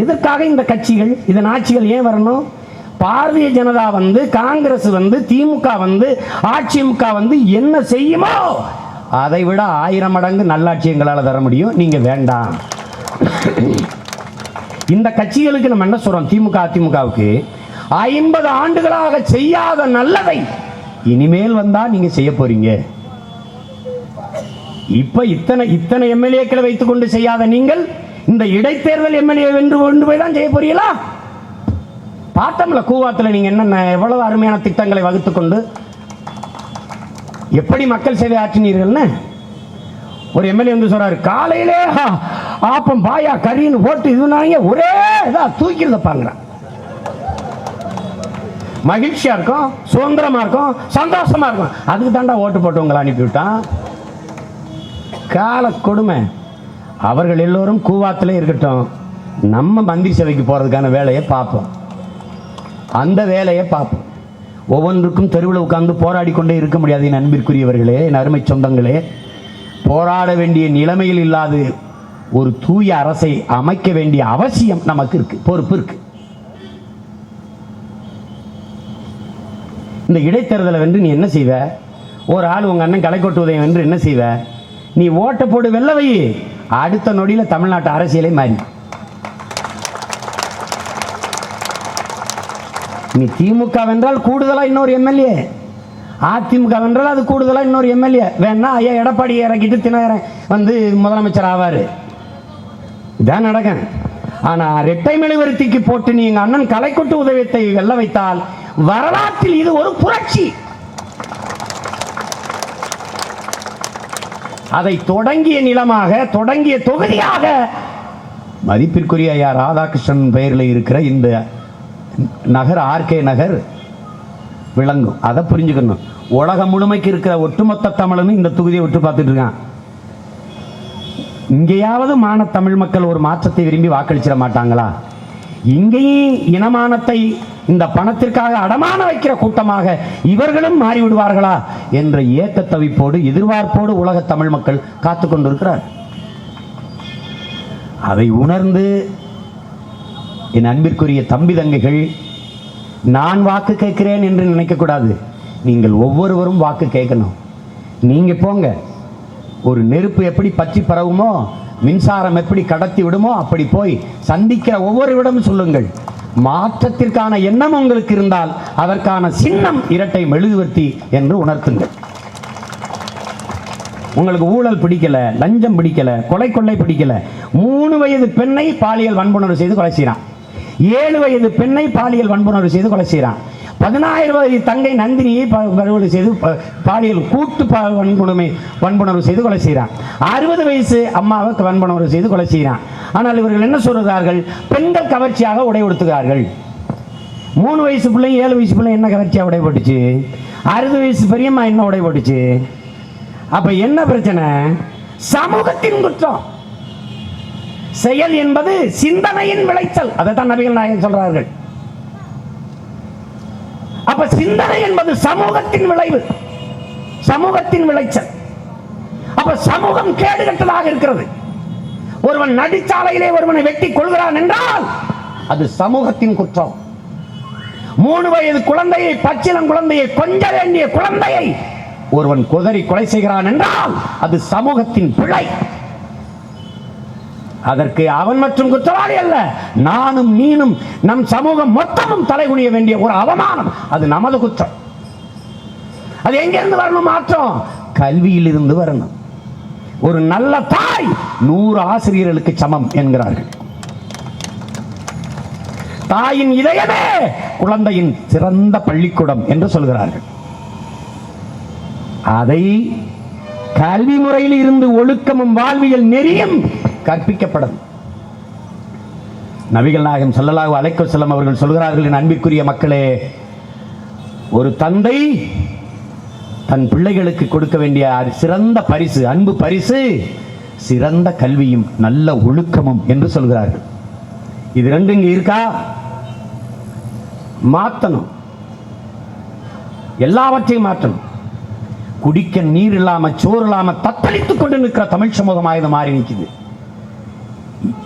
எதற்காக இந்த கட்சிகள் இதன் ஆட்சிகள் ஏன் வரணும்? பாரதிய ஜனதா வந்து காங்கிரஸ் வந்து திமுக வந்து அதிமுக வந்து என்ன செய்யுமோ அதை விட ஆயிரம் மடங்கு நல்லாட்சி எங்களால் தர முடியும். நீங்க வேண்டாம். இந்த கட்சிகளுக்கு நம்ம என்ன சொல்றோம்? திமுக அதிமுகவுக்கு ஐம்பது ஆண்டுகளாக செய்யாத நல்லதை இனிமேல் வந்தா நீங்க செய்ய போறீங்க. இப்ப இத்தனை இத்தனை எம்எல்ஏக்களை வைத்துக் கொண்டு செய்யாத நீங்கள் இந்த இடைத்தேர்தல் எம்எல்ஏ வென்று கொண்டு போய் தான் செய்ய போறீங்களா? பார்த்தோம்ல கூவாத்தில் நீங்க என்னென்ன எவ்வளவு அருமையான திட்டங்களை வகுத்து கொண்டு எப்படி மக்கள் சேவை ஆற்றினீர்கள்னு? ஒரு எம்எல்ஏ வந்து சொல்றாரு காலையிலே ஆப்பம் பாயா கறின்னு போட்டு இதுனாங்க ஒரே இதா தூக்கிடுதப்பாங்கிறான் மகிழ்ச்சியா இருக்கும் சுதந்திரமா இருக்கும் சந்தோஷமா இருக்கும். அதுக்கு தாண்டா ஓட்டு போட்டு உங்களை அனுப்பிவிட்டான் கால கொடுமை. அவர்கள் எல்லோரும் கூவாத்தில் இருக்கட்டும். நம்ம மந்திரி சபைக்கு போகிறதுக்கான வேலையை பார்ப்போம். அந்த வேலையை பார்ப்போம். ஒவ்வொன்றுக்கும் தெருவில் உட்கார்ந்து போராடி கொண்டே இருக்க முடியாது என் அன்பிற்குரியவர்களே என் அருமை சொந்தங்களே. போராட வேண்டிய நிலைமையில் இல்லாது ஒரு தூய அரசை அமைக்க வேண்டிய அவசியம் நமக்கு இருக்கு பொறுப்பு இருக்கு. இந்த இடைத்தேர்தலை வென்று நீ என்ன செய்வ? ஒரு ஆள் உங்க அண்ணன் கலைக்கோட்டு கொட்டுவதை வென்று என்ன செய்வ? நீ ஓட்ட போடு வெள்ள அடுத்த நொடியில் தமிழ்நாட்டு அரசியலே மாறி. நீ திமுக வென்றால் கூடுதலாக இன்னொரு எம்எல்ஏ. அதிமுக வென்றால் அது கூடுதலாக இன்னொரு எம்எல்ஏ. வேணா ஐயா எடப்பாடி இறக்கிட்டு தினகரன் வந்து முதலமைச்சர் ஆவார். இதான் நடக்கும் ஆனால் ரெட்டை மெழுகுவர்த்திக்கு போட்டு நீ எங்கள் அண்ணன் கலைக்கொட்டு உதவியத்தை வெல்ல வைத்தால் வரலாற்றில் இது ஒரு புரட்சி. அதை தொடங்கிய நிலமாக தொடங்கிய தொகுதியாக மதிப்பிற்குரிய ஐயா ராதாகிருஷ்ணன் பெயரில் இருக்கிற இந்த நகர் ஆர்கே நகர் விளங்கும். அதை புரிஞ்சுக்கணும். உலகம் முழுமைக்கு இருக்கிற ஒட்டுமொத்த தமிழனும் இந்த தொகுதியை விட்டு பார்த்துட்டு இருக்கான். இங்கேயாவது மான தமிழ் மக்கள் ஒரு மாற்றத்தை விரும்பி வாக்களிச்சிட மாட்டாங்களா? இங்கேயும் இனமானத்தை இந்த பணத்திற்காக அடமான வைக்கிற கூட்டமாக இவர்களும் மாறிவிடுவார்களா என்ற ஏக்க தவிப்போடு எதிர்பார்ப்போடு உலக தமிழ் மக்கள் காத்து கொண்டிருக்கிறார். அதை உணர்ந்து என் அன்பிற்குரிய தம்பி தங்கைகள் நான் வாக்கு கேட்கிறேன் என்று நினைக்கக்கூடாது நீங்கள் ஒவ்வொருவரும் வாக்கு கேட்கணும். நீங்கள் போங்க. ஒரு நெருப்பு எப்படி பற்றி பரவுமோ மின்சாரம் எப்படி கடத்தி விடுமோ அப்படி போய் சந்திக்கிற இடமும் சொல்லுங்கள். மாற்றத்திற்கான எண்ணம் உங்களுக்கு இருந்தால் அதற்கான சின்னம் இரட்டை மெழுகுவர்த்தி என்று உணர்த்துங்கள். உங்களுக்கு ஊழல் பிடிக்கல லஞ்சம் பிடிக்கல கொலை கொள்ளை பிடிக்கல. மூணு வயது பெண்ணை பாலியல் வன்புணர்வு செய்து கொலை செய்யறான் ஏழு வயது பெண்ணை பாலியல் வன்புணர்வு செய்து கொலை செய்யறான் பதினாயிரம் வயது தங்கை நந்தினியை ப- படுகொலை செய்து ப- பாலியல் கூட்டு ப- வன்கொடுமை வன்புணர்வு செய்து கொலை செய்கிறான். அறுபது வயசு அம்மாவை வன்புணர்வு செய்து கொலை செய்கிறான். ஆனால் இவர்கள் என்ன சொல்கிறார்கள்? பெண்கள் கவர்ச்சியாக உடை உடுத்துகிறார்கள். மூணு வயசு பிள்ளைங்க ஏழு வயசு பிள்ளைங்க என்ன கவர்ச்சியாக உடை போட்டுச்சு? அறுபது வயசு பெரியம்மா என்ன உடை போட்டுச்சு? அப்போ என்ன பிரச்சனை? சமூகத்தின் குற்றம். செயல் என்பது சிந்தனையின் விளைச்சல். அதைத்தான் நபிகள் நாயகன் சொல்கிறார்கள் அப்ப சிந்தனை என்பது சமூகத்தின் விளைவு. சமூகத்தின் விளைச்சல். அப்ப சமூகம் கேடுகட்டதாக இருக்கிறது. ஒருவன் நடிச்சாலையிலே ஒருவனை வெட்டி கொள்கிறான் என்றால் அது சமூகத்தின் குற்றம். மூணு வயது குழந்தையை பச்சிலம் குழந்தையை கொஞ்ச வேண்டிய குழந்தையை ஒருவன் குதறி கொலை செய்கிறான் என்றால் அது சமூகத்தின் பிழை. அதற்கு அவன் மற்றும் குற்றவாளி அல்ல. நானும் நீனும் நம் சமூகம் மொத்தமும் தலைகுனிய வேண்டிய ஒரு அவமானம். அது நமது குற்றம். அது எங்கிருந்து வரணும் மாற்றம்? கல்வியில் இருந்து வரணும். ஒரு நல்ல தாய் நூறு ஆசிரியர்களுக்கு சமம் என்கிறார்கள். தாயின் இதயமே குழந்தையின் சிறந்த பள்ளிக்கூடம் என்று சொல்கிறார்கள். அதை கல்வி முறையில் இருந்து ஒழுக்கமும் வாழ்வியல் நெறியும் கற்பிக்கப்படும். நபிகள் நாயகம் ஸல்லல்லாஹு அலைக்கோ செல்லம் அவர்கள் சொல்கிறார்கள் என் அன்பிற்குரிய மக்களே ஒரு தந்தை தன் பிள்ளைகளுக்கு கொடுக்க வேண்டிய சிறந்த பரிசு அன்பு பரிசு சிறந்த கல்வியும் நல்ல ஒழுக்கமும் என்று சொல்கிறார்கள். இது ரெண்டு இங்கே இருக்கா? மாத்தணும். எல்லாவற்றையும் மாற்றணும். குடிக்க நீர் இல்லாம சோறு இல்லாமல் தத்தளித்துக் கொண்டு நிற்கிற தமிழ் சமூகம் ஆயுதம் மாறி நிற்குது.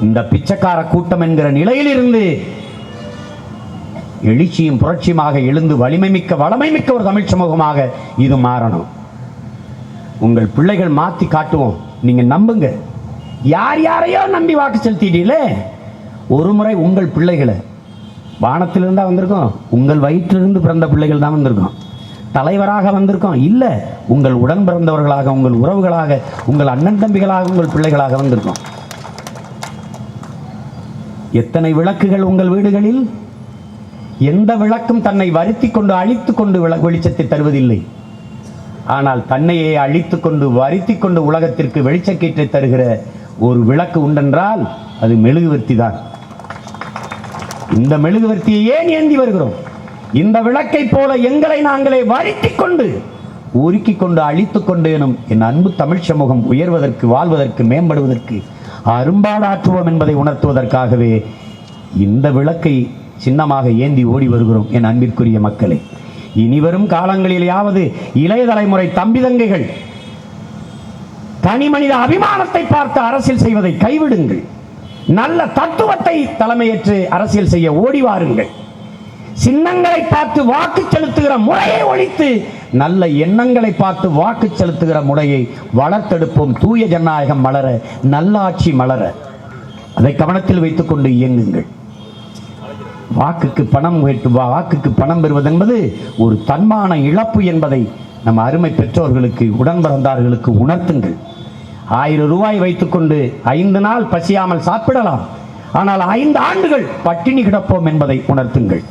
இந்த பிச்சைக்கார கூட்டம் என்கிற நிலையிலிருந்து எழுச்சியும் புரட்சியுமாக எழுந்து வலிமை மிக்க வளமை மிக்க ஒரு தமிழ் சமூகமாக இது மாறணும். உங்கள் பிள்ளைகள் மாத்தி காட்டுவோம். நீங்க நம்புங்க. யார் யாரையோ நம்பி வாக்கு செலுத்திட்டீங்களே ஒரு முறை உங்கள் பிள்ளைகளை. வானத்திலிருந்தா வந்திருக்கோம். உங்கள் வயிற்றிலிருந்து பிறந்த பிள்ளைகள் தான் வந்திருக்கோம். தலைவராக வந்திருக்கோம். இல்லை உங்கள் உடன் பிறந்தவர்களாக உங்கள் உறவுகளாக உங்கள் அண்ணன் தம்பிகளாக உங்கள் பிள்ளைகளாக வந்திருக்கோம். எத்தனை விளக்குகள் உங்கள் வீடுகளில்? எந்த விளக்கும் தன்னை வருத்தி கொண்டு அழித்து கொண்டு விள வெளிச்சத்தை தருவதில்லை. ஆனால் தன்னையே அழித்து கொண்டு வருத்தி கொண்டு உலகத்திற்கு வெளிச்சக்கீற்றை தருகிற ஒரு விளக்கு உண்டென்றால் அது மெழுகுவர்த்தி தான். இந்த மெழுகுவர்த்தியை ஏன் ஏந்தி வருகிறோம்? இந்த விளக்கை போல எங்களை நாங்களே வருத்தி கொண்டு உருக்கி கொண்டு அழித்து கொண்டு எனும் என் அன்பு தமிழ் சமூகம் உயர்வதற்கு வாழ்வதற்கு மேம்படுவதற்கு அரும்பாடாற்றுவோம் என்பதை உணர்த்துவதற்காகவே இந்த விளக்கை சின்னமாக ஏந்தி ஓடி வருகிறோம் என் அன்பிற்குரிய மக்களே. இனிவரும் காலங்களிலேயாவது இளைய தலைமுறை தம்பி தங்கைகள் தனி மனித அபிமானத்தை பார்த்து அரசியல் செய்வதை கைவிடுங்கள். நல்ல தத்துவத்தை தலைமையேற்று அரசியல் செய்ய ஓடி வாருங்கள். சின்னங்களை பார்த்து வாக்கு செலுத்துகிற முறையை ஒழித்து நல்ல எண்ணங்களை பார்த்து வாக்கு செலுத்துகிற முறையை வளர்த்தெடுப்போம். தூய ஜனநாயகம் மலர நல்லாட்சி மலர. அதை கவனத்தில் வைத்துக்கொண்டு இயங்குங்கள். வாக்குக்கு பணம் கேட்டு வாக்குக்கு பணம் பெறுவது என்பது ஒரு தன்மான இழப்பு என்பதை நம்ம அருமை பெற்றோர்களுக்கு உடன் பிறந்தார்களுக்கு உணர்த்துங்கள். ஆயிரம் ரூபாய் வைத்துக்கொண்டு ஐந்து நாள் பசியாமல் சாப்பிடலாம். ஆனால் ஐந்து ஆண்டுகள் பட்டினி கிடப்போம் என்பதை உணர்த்துங்கள்.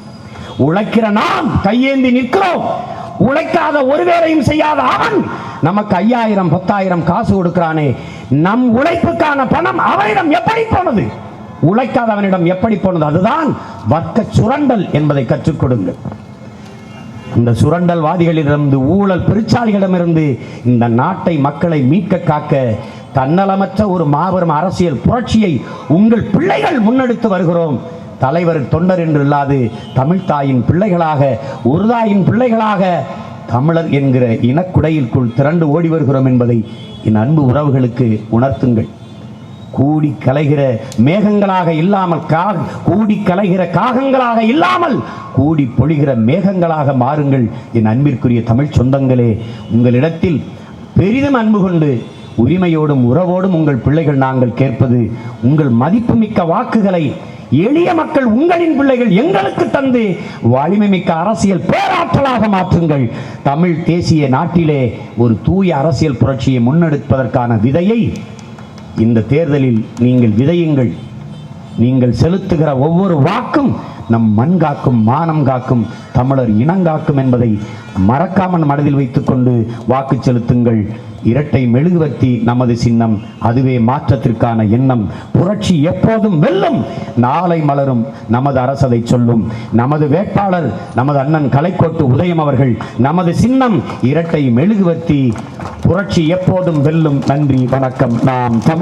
உழைக்கிற நாம் கையேந்தி நிற்கிறோம். உழைக்காத ஒரு வேலையும் செய்யாத அவன் நமக்கு ஐயாயிரம் பத்தாயிரம் காசு கொடுக்கிறானே. நம் உழைப்புக்கான பணம் அவனிடம் எப்படி போனது? உழைக்காதவனிடம் எப்படி போனது? அதுதான் வர்க்க சுரண்டல் என்பதை கற்றுக் கொடுங்கள். இந்த சுரண்டல்வாதிகளிடமிருந்து ஊழல் பெருச்சாளிகளிடமிருந்து இந்த நாட்டை மக்களை மீட்க காக்க தன்னலமற்ற ஒரு மாபெரும் அரசியல் புரட்சியை உங்கள் பிள்ளைகள் முன்னெடுத்து வருகிறோம். தலைவர் தொண்டர் என்று இல்லாது தமிழ்த்தாயின் பிள்ளைகளாக ஒரு தாயின் பிள்ளைகளாக தமிழர் என்கிற இனக்குடையிற்குள் திரண்டு ஓடி வருகிறோம் என்பதை என் அன்பு உறவுகளுக்கு உணர்த்துங்கள். கூடி கலைகிற மேகங்களாக இல்லாமல் கா கூடி கலைகிற காகங்களாக இல்லாமல் கூடி பொழிகிற மேகங்களாக மாறுங்கள். என் அன்பிற்குரிய தமிழ் சொந்தங்களே உங்களிடத்தில் பெரிதும் அன்பு கொண்டு உரிமையோடும் உறவோடும் உங்கள் பிள்ளைகள் நாங்கள் கேட்பது உங்கள் மதிப்புமிக்க வாக்குகளை எளிய மக்கள் உங்களின் பிள்ளைகள் எங்களுக்கு தந்து வலிமை மிக்க அரசியல் பேராற்றலாக மாற்றுங்கள். தமிழ் தேசிய நாட்டிலே ஒரு தூய அரசியல் புரட்சியை முன்னெடுப்பதற்கான விதையை இந்த தேர்தலில் நீங்கள் விதையுங்கள். நீங்கள் செலுத்துகிற ஒவ்வொரு வாக்கும் நம் மண் காக்கும் மானம் காக்கும் தமிழர் இனங்காக்கும் என்பதை மறக்காமல் மனதில் வைத்துக்கொண்டு வாக்கு செலுத்துங்கள். இரட்டை மெழுகுவர்த்தி நமது சின்னம் அதுவே மாற்றத்திற்கான எண்ணம். புரட்சி எப்போதும் வெல்லும். நாளை மலரும். நமது அரசதை சொல்லும். நமது வேட்பாளர் நமது அண்ணன் கலைக்கோட்டு உதயம் அவர்கள் நமது சின்னம் இரட்டை மெழுகுவர்த்தி புரட்சி எப்போதும் வெல்லும். நன்றி வணக்கம். நாம் தமிழ்